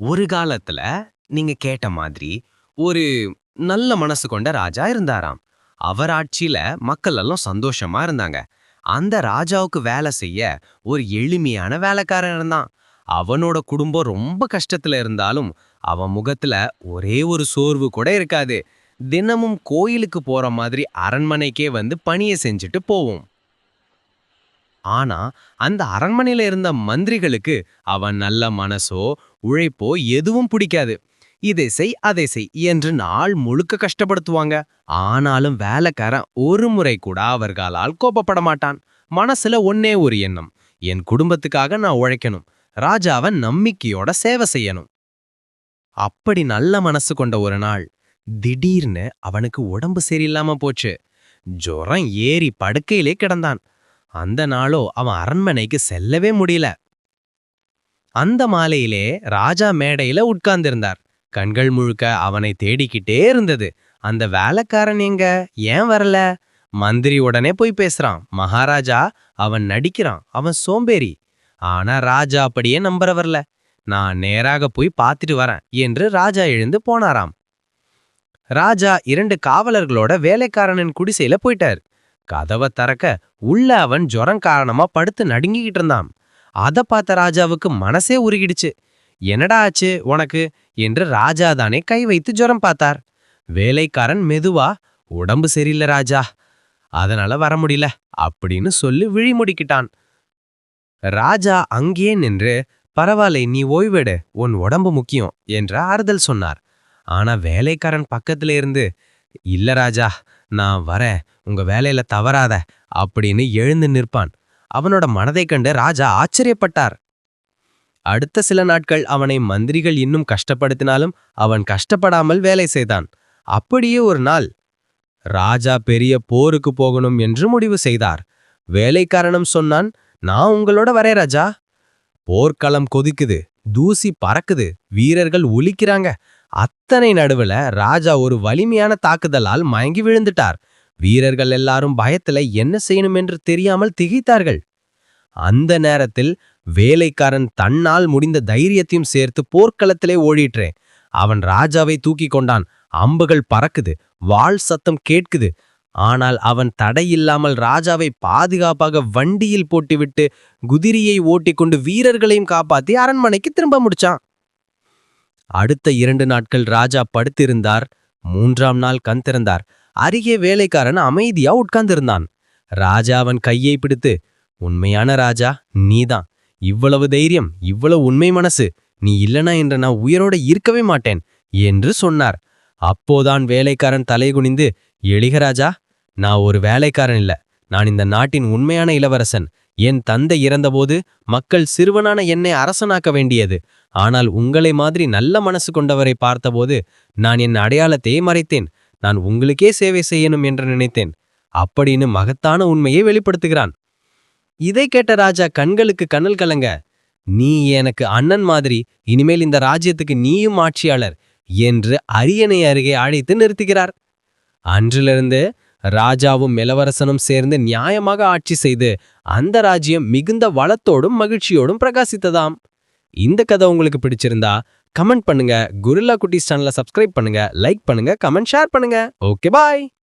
ஒரு காலத்துல நீங்க கேட்ட மாதிரி ஒரு நல்ல மனசு கொண்ட ராஜா இருந்தாராம். அவர் ஆட்சியில மக்கள் எல்லாம் சந்தோஷமா இருந்தாங்க. அந்த ராஜாவுக்கு வேலை செய்ய ஒரு எளிமையான வேலைக்காரன் இருந்தான். அவனோட குடும்பம் ரொம்ப கஷ்டத்துல இருந்தாலும் அவன் முகத்துல ஒரே ஒரு சோர்வு கூட இருக்காது. தினமும் கோயிலுக்கு போற மாதிரி அரண்மனைக்கே வந்து பணியை செஞ்சுட்டு போவோம். ஆனா அந்த அரண்மனையில இருந்த மந்திரிகளுக்கு அவன் நல்ல மனசோ உழைப்போ எதுவும் பிடிக்காது. இதை செய் அதை செய் என்று நாள் முழுக்க கஷ்டப்படுத்துவாங்க. ஆனாலும் வேலைக்காரன் ஒரு முறை கூட அவர்களால் கோபப்பட மாட்டான். மனசுல ஒன்னே ஒரு எண்ணம். என் குடும்பத்துக்காக நான் உழைக்கணும். ராஜாவை நம்பிக்கையோட சேவை செய்யணும். அப்படி நல்ல மனசு கொண்ட ஒரு நாள் திடீர்னு அவனுக்கு உடம்பு சரியில்லாம போச்சு. ஜுரம் ஏறி படுக்கையிலே கிடந்தான். அந்த நாளோ அவன் அரண்மனைக்கு செல்லவே முடியல. அந்த மாலையிலே ராஜா மேடையில உட்கார்ந்திருந்தார். கண்கள் முழுக்க அவனை தேடிக்கிட்டே இருந்தது. அந்த வேலைக்காரன் எங்க? ஏன் வரல? மந்திரி உடனே போய் பேசுறான். மகாராஜா அவன் நடிக்கிறான். அவன் சோம்பேறி. ஆனா ராஜா அப்படியே நம்புற வரல. நான் நேராக போய் பார்த்துட்டு வரேன் என்று ராஜா எழுந்து போனாராம். ராஜா இரண்டு காவலர்களோட வேலைக்காரனின் குடிசையில போயிட்டார். கதவை திறக்க உள்ள அவன் ஜுரம் காரணமா படுத்து நடுங்கிக்கிட்டு இருந்தான். அத பார்த்த ராஜாவுக்கு மனசே உருகிடுச்சு. என்னடா ஆச்சு உனக்கு? என்று ராஜா தானே கை வைத்து ஜுரம் பார்த்தார். வேலைக்காரன் மெதுவா? உடம்பு சரியில்லை ராஜா. அதனால வர முடியல அப்படின்னு சொல்லி விழிமுடிக்கிட்டான் ராஜா அங்கேயே நின்று பரவாயில்லை நீ ஓய்வெடு. உன் உடம்பு முக்கியம் என்ற ஆறுதல் சொன்னார். ஆனா வேலைக்காரன் பக்கத்துல இருந்து இல்ல ராஜா நான் வரேன் உங்க வேலையில தவறாத அப்படின்னு எழுந்து நிற்பான். அவனோட மனதைக் கண்டு ராஜா ஆச்சரியப்பட்டார். அடுத்த சில நாட்கள் அவனை மந்திரிகள் இன்னும் கஷ்டப்படுத்தினாலும் அவன் கஷ்டப்படாமல் வேலை செய்தான். அப்படியே ஒரு நாள் ராஜா பெரிய போருக்கு போகணும் என்று முடிவு செய்தார். வேலைக்காரனும் சொன்னான் நான் உங்களோட வரேன் ராஜா. போர்க்களம் கொதிக்குது தூசி பறக்குது வீரர்கள் ஒலிக்கிறாங்க. அத்தனை நடுவுல ராஜா ஒரு வலிமையான தாக்குதலால் மயங்கி விழுந்துட்டார். வீரர்கள் எல்லாரும் பயத்துல என்ன செய்யணும் என்று தெரியாமல் திகைத்தார்கள். அந்த நேரத்தில் வேலைக்காரன் தன்னால் முடிந்த தைரியத்தையும் சேர்த்து போர்க்களத்திலே ஓடிட்டேன் அவன் ராஜாவை தூக்கி கொண்டான். அம்புகள் பறக்குது. வாள் சத்தம் கேட்குது. ஆனால் அவன் தடையில்லாமல் ராஜாவை பாதுகாப்பாக வண்டியில் போட்டுவிட்டு குதிரையை ஓட்டிக்கொண்டு வீரர்களையும் காப்பாத்தி அரண்மனைக்கு திரும்ப முடிச்சான். அடுத்த இரண்டு நாட்கள் ராஜா படுத்திருந்தார். மூன்றாம் நாள் கண் திறந்தார். அருகே வேலைக்காரன் அமைதியா உட்கார்ந்திருந்தான். ராஜா அவன் கையை பிடித்து உண்மையான ராஜா நீதான். இவ்வளவு தைரியம் இவ்வளவு உண்மை மனசு நீ இல்லனா என்று நான் உயிரோட இருக்கவே மாட்டேன் என்று சொன்னார். அப்போதான் வேலைக்காரன் தலைகுனிந்து எளிகராஜா நான் ஒரு வேலைக்காரன் இல்ல. நான் இந்த நாட்டின் உண்மையான இளவரசன். என் தந்தை இறந்தபோது மக்கள் சிறுவனான என்னை அரசனாக்க வேண்டியது. ஆனால் உங்களை மாதிரி நல்ல மனசு கொண்டவரை பார்த்தபோது நான் என் அடையாளத்தையே மறைத்தேன். நான் உங்களுக்கே சேவை செய்யணும் என்று நினைத்தேன். அப்படின்னு மகத்தான உண்மையை வெளிப்படுத்துகிறான். இதை கேட்ட ராஜா கண்களுக்கு கண்ணல் கலங்க. நீ எனக்கு அண்ணன் மாதிரி இனிமேல் இந்த ராஜ்யத்துக்கு நீயும் ஆட்சியாளர் என்று அரியணை அருகே அழைத்து நிறுத்துகிறார். அன்றிலிருந்து ராஜாவும் இளவரசனும் சேர்ந்து நியாயமாக ஆட்சி செய்து அந்த ராஜ்யம் மிகுந்த வளத்தோடும் மகிழ்ச்சியோடும் பிரகாசித்ததாம். இந்த கதை உங்களுக்கு பிடிச்சிருந்தா கமெண்ட் பண்ணுங்க. குருல்லா குட்டிஸ் சேனலை சப்ஸ்கிரைப் பண்ணுங்க லைக் பண்ணுங்க கமெண்ட் ஷேர் பண்ணுங்க. Okay bye!